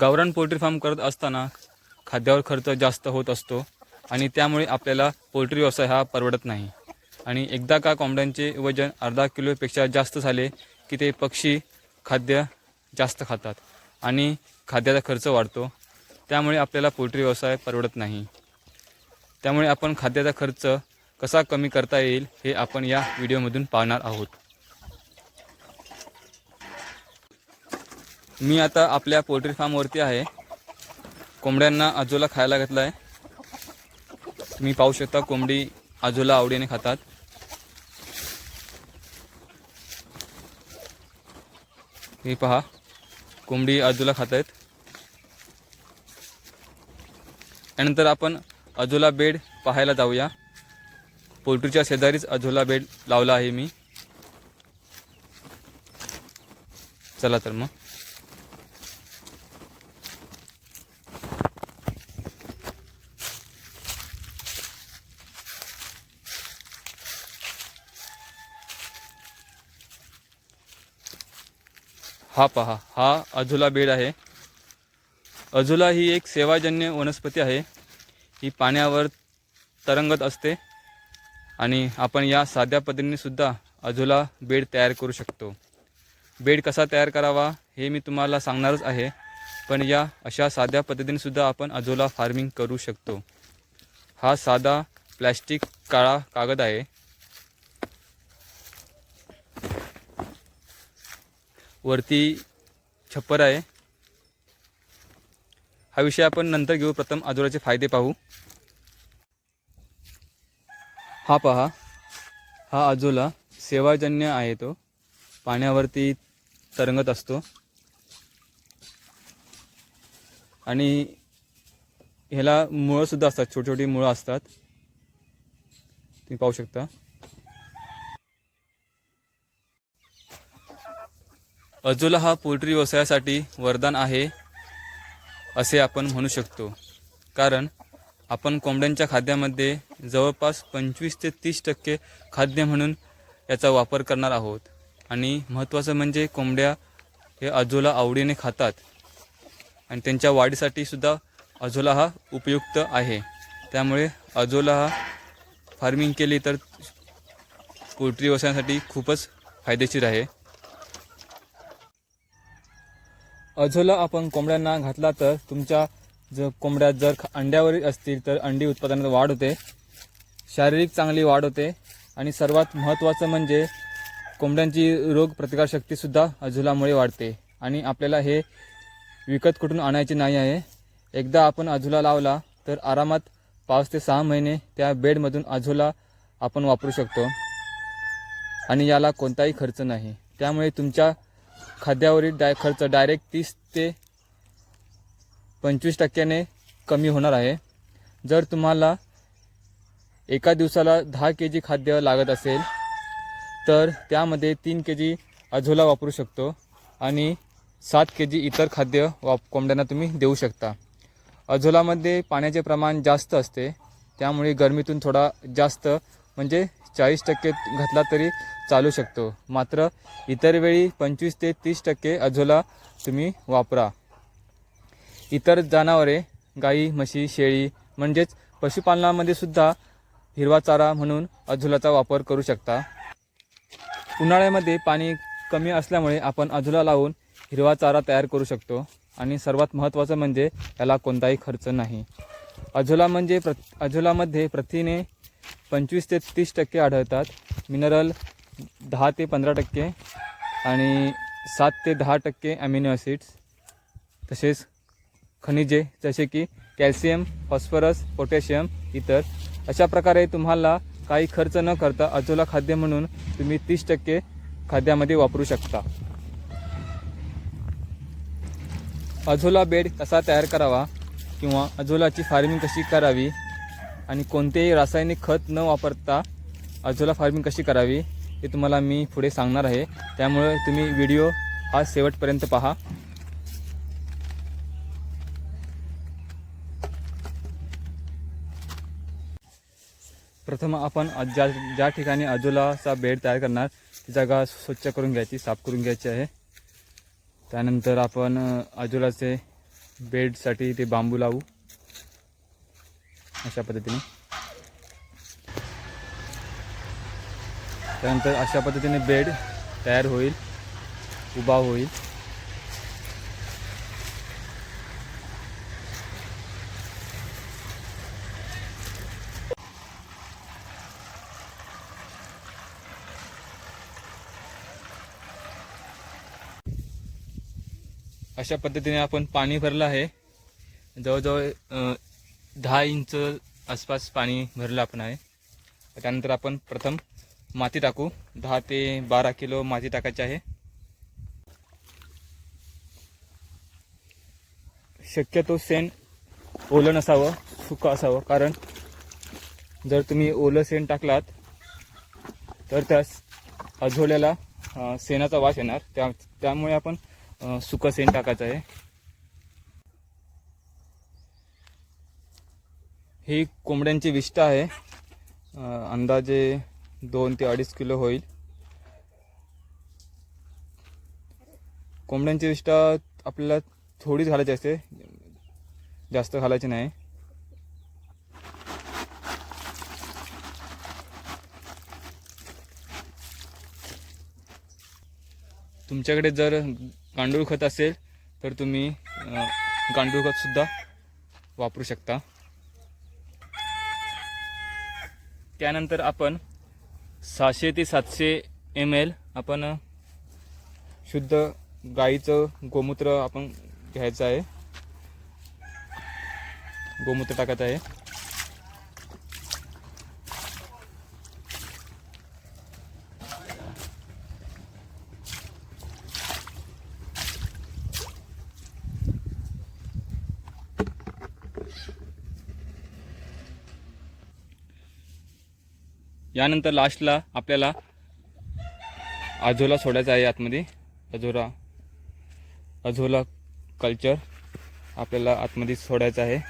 गावरान poultry form करत असताना खाद्यावर खर्च जास्त होत असतो आणि त्यामुळे आपल्याला पोल्ट्री व्यवसाय हा परवडत नाही. आणि एकदा का कोंबड्यांचे वजन अर्धा किलोपेक्षा जास्त झाले की ते पक्षी खाद्य जास्त खातात आणि खाद्याचा खर्च वाढतो. त्यामुळे आपल्याला पोल्ट्री व्यवसाय परवडत नाही. त्यामुळे आपण खाद्याचा खर्च कसा कमी करता येईल हे आपण या व्हिडिओमधून पाहणार आहोत. मी आता आपल्या पोल्ट्री फार्मवरती आहे. कोंबड्यांना आजोला खायला घातला आहे तुम्ही पाहू शकता कोंबडी आजोला आवडीने खातात. हे पहा कोंबडी आजूला खात आहेत त्यानंतर आपण अजोला बेड पाहायला जाऊया. पोल्ट्रीच्या शेजारीच अजोला बेड लावला आहे मी. चला तर मग. हा पहा हा अझुला बेड आहे. अझुला ही एक सेवाजन्य वनस्पती आहे. ही पाण्यावर तरंगत असते आणि आपण या साध्या पद्धतीनेसुद्धा अझुला बेड तयार करू शकतो. बेड कसा तयार करावा हे मी तुम्हाला सांगणारच आहे पण या अशा साध्या पद्धतीनेसुद्धा आपण अझोला फार्मिंग करू शकतो. हा साधा प्लॅस्टिक काळा कागद आहे. वरती छप्पर आहे. हा विषय आपण नंतर घेऊ. प्रथम आजोराचे फायदे पाहू. हा पहा. हा आजोला सेवाजन्य आहे तो. पाण्यावरती तरंगत असतो. आणि ह्याला मुळंसुद्धा असतात. छोटी छोटी मुळं असतात. तुम्ही पाहू शकता. अजोला हा पोल्ट्री व्यवसायासाठी वरदान आहे असे आपण म्हणू शकतो. कारण आपण कोंबड्यांच्या खाद्यामध्ये जवळपास पंचवीस ते तीस टक्के खाद्य म्हणून याचा वापर करणार आहोत. आणि महत्त्वाचं म्हणजे कोंबड्या हे अजोला आवडीने खातात. आणि त्यांच्या वाढीसाठी सुद्धा अजोला हा उपयुक्त आहे. त्यामुळे अजोला हा फार्मिंग केली तर पोल्ट्री व्यवसायासाठी खूपच फायदेशीर आहे. अझोला आपण कोंबड्यांना घातला तर तुमच्या जर कोंबड्या जर अंड्यावरील अंड्यावर असतील तर अंडी उत्पादनात वाढ होते. शारीरिक चांगली वाढ होते. आणि सर्वात महत्त्वाचं म्हणजे कोंबड्यांची रोग प्रतिकारशक्तीसुद्धा अझुलामुळे वाढते. आणि आपल्याला हे विकत कुठून आणायचे नाही आहे. एकदा आपण अझुला लावला तर आरामात पाच ते सहा महिने त्या बेडमधून अझुला आपण वापरू शकतो. आणि याला कोणताही खर्च नाही. त्यामुळे तुमच्या खाद्यावरील डाय खर्च डायरेक्ट तीस ते पंचवीस टक्क्याने कमी होणार आहे. जर तुम्हाला एका दिवसाला दहा के जी खाद्य लागत असेल तर त्यामध्ये तीन के जी अझोला वापरू शकतो आणि सात के जी इतर खाद्य वाप कोंबड्यांना तुम्ही देऊ शकता. अझोलामध्ये पाण्याचे प्रमाण जास्त असते त्यामुळे गरमीतून थोडा जास्त म्हणजे चाळीस टक्के घातला तरी चालू शकतो. मात्र इतर वेळी पंचवीस ते तीस टक्के अझोला तुम्ही वापरा. इतर जनावरे गाई म्हशी शेळी म्हणजेच पशुपालनामध्ये सुद्धा हिरवा चारा म्हणून अझुलाचा वापर करू शकता. उन्हाळ्यामध्ये पाणी कमी असल्यामुळे आपण अझुला लावून हिरवा चारा तयार करू शकतो. आणि सर्वात महत्त्वाचं म्हणजे याला कोणताही खर्च नाही. अझुला म्हणजे प्र अझुलामध्ये प्रथिने पंचवीस ते तीस टक्के आढळतात. मिनरल दहा ते पंधरा टक्के आणि सात ते दहा टक्के ॲमिनो ॲसिड्स तसेच खनिजे जसे की कॅल्शियम फॉस्फरस पोटॅशियम इतर. अशा प्रकारे तुम्हाला काही खर्च न करता अजोला खाद्य म्हणून तुम्ही तीस टक्के खाद्यामध्ये वापरू शकता. अझोला बेड कसा तयार करावा किंवा अझोलाची फार्मिंग कशी करावी आणि कोणतेही रासायनिक खत न वापरता अजोला फार्मिंग कशी करावी हे तुम्हाला मी पुढे सांगणार आहे. त्यामुळे तुम्ही व्हिडिओ हा शेवटपर्यंत पहा. प्रथम आपण ज्या ज्या ठिकाणी अजोलाचा बेड तयार करणार ती जागा स्वच्छ करून घ्यायची साफ करून घ्यायची आहे. त्यानंतर आपण अजोलाचे बेडसाठी ते बांबू लावू. अशा पद्धतीने. त्यानंतर अशा पद्धतीने बेड तयार होईल उभा होईल. अशा पद्धतीने आपण पाणी भरलं आहे. जवळजवळ दहा इंच आसपास पाणी भरलं आपण आहे. त्यानंतर आपण प्रथम माती टाकू. दहा ते बारा किलो माती टाकायची आहे. शक्यतो शेण ओलं नसावं सुकं असावं. कारण जर तुम्ही ओलं शेण टाकलात तर त्यास अझोल्याला सेनाचा शेणाचा वास येणार. त्या त्यामुळे आपण सुकं सेंड टाकायचं आहे. ही कोंबड्यांची विष्ट आहे. अंदाजे दोन ते अडीच किलो होईल. कोंबड्यांची विष्ट आपल्याला थोडीच घालायची असते. जास्त घालायची नाही. तुमच्याकडे जर गांडूळ खत असेल तर तुम्ही गांडूळ खतसुद्धा वापरू शकता. त्यानंतर आपण सहाशे ते सातशे एम एल आपण शुद्ध गाईचं गोमूत्र आपण घ्यायचं आहे. गोमूत्र टाकायचं आहे. यानंतर लास्टला आपल्याला आझोला सोडायचा आहे आतमध्ये. अझोरा अझोला कल्चर आपल्याला आतमध्ये सोडायचं आहे.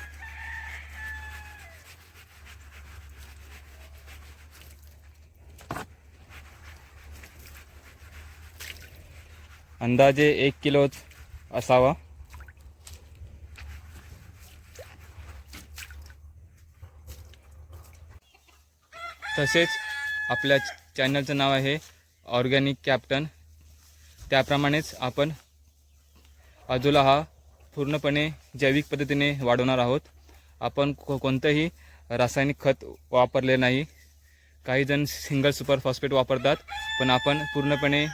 अंदाजे एक किलोच असावा. तसेच आपल्या चॅनलचं नाव आहे ऑर्गॅनिक कॅप्टन. त्याप्रमाणेच आपण अजूला हा पूर्णपणे जैविक पद्धतीने वाढवणार आहोत. आपण को कोणतंही रासायनिक खत वापरले नाही. काहीजण सिंगल सुपर फॉस्फेट वापरतात पण आपण पूर्णपणे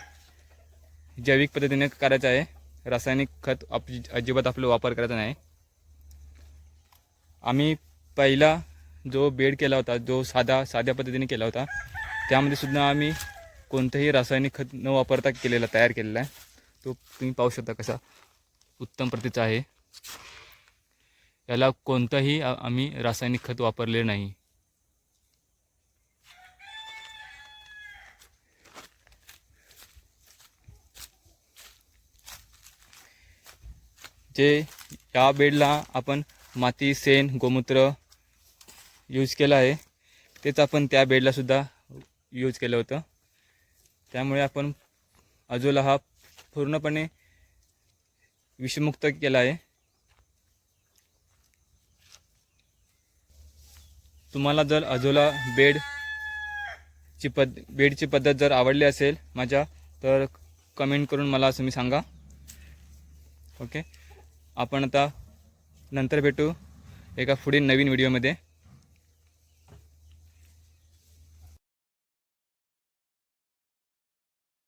जैविक पद्धतीने करायचं आहे. रासायनिक खत आप अजिबात आपलं वापर करायचा नाही. आम्ही पहिला जो बेड केला होता जो साधा साध्या पद्धतीने केला होता त्यामध्ये सुद्धा आम्ही कोणतंही रासायनिक खत न वापरता केलेला तयार केलेला आहे. तो तुम्ही पाहू शकता कसा उत्तम प्रतीचा आहे. याला कोणतंही आम्ही रासायनिक खत वापरले नाही. जे या बेडला आपण माती शेण गोमूत्र यूज केला आहे. तेच आपण त्या बेडलासुद्धा यूज केलं होतं. त्यामुळे आपण अजूला हा पूर्णपणे विषमुक्त केला आहे. तुम्हाला जर अजोला बेडची पद बेडची पद्धत जर आवडली असेल माझ्या तर कमेंट करून मला तुम्ही सांगा. ओके आपण आता नंतर भेटू एका पुढील नवीन व्हिडिओमध्ये